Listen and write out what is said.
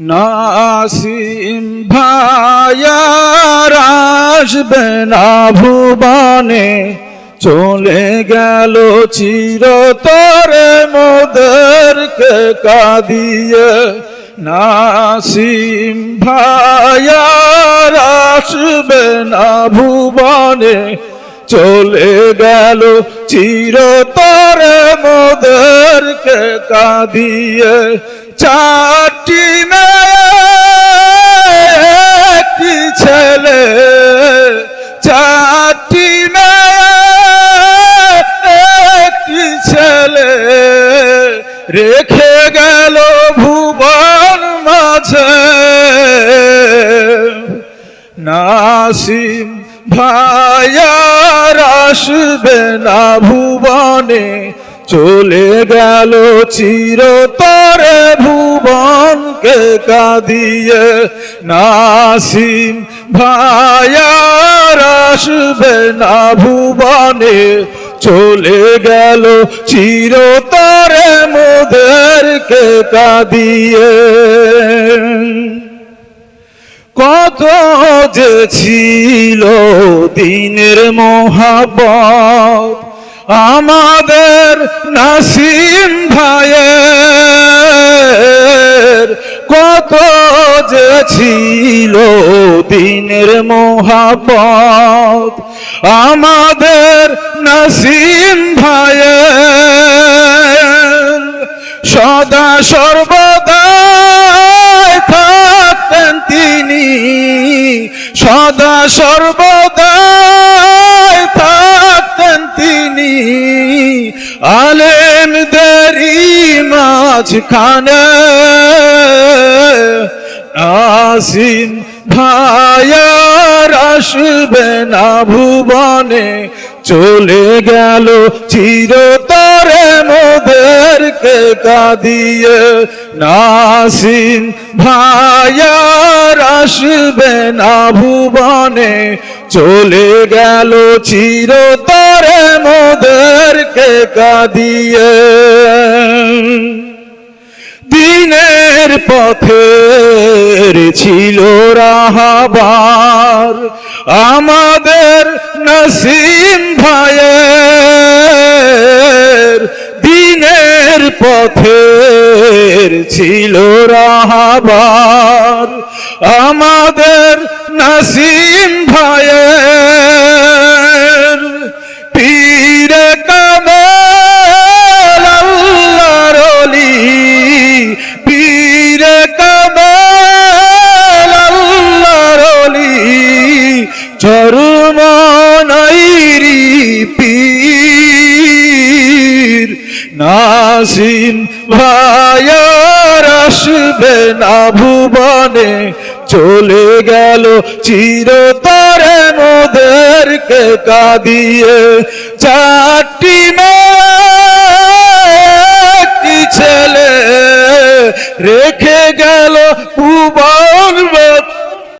নাসিম ভায়ার আসবে না ভুবনে চলে গেল চিরতরে মোদেরকে কাঁদিয়ে। নাসিম ভায়ার আসবে না ভুবনে চলে গেল, চিরতরে মোদেরকে কাঁদিয়ে। মেয়ে একটি ছেলে মেয়ে একটি ছেলে। রেখে গেল ভুবন মাঝে। নাসিম ভায়ার আসবে না ভুবনে, চলে গেল চিরতরে ভুবনকে কাঁদিয়ে। নাসিম ভায়ার আসবে না ভুবনে, চলে গেল চিরতরে মোদেরকে কাঁদিয়ে। কত যে ছিল দিনের মহাবত আমাদের নাসিম ভাইয়ের। কত যে ছিল দিনের মহাবত আমাদের নাসিম ভাইয়ের। সদা সর্বদা থাকতেন তিনি, সদা সর্বদা তিনি আলেমদেরই মাঝখানে আসিম ভায়ার আসবে না ভুবনে। চলে গেল চিরতরে মোদেরকে কাঁদিয়ে। নাসিম ভায়ার আসবে না ভুবনে। চলে গেল চিরতরে মোদেরকে কাঁদিয়ে। দিনের পথের ছিল রাহাবার, আমাদের নসিম ভাইয়ের দিনের পথের ছিল রাহাবার, আমাদের নসিম ভাইয়ের নাসিম ভায়ার আসবে না ভুবনে। চলে গেল চিরতরে মোদেরকে কাঁদিয়ে। চারটি মেয়ে ছেলে রেখে গেল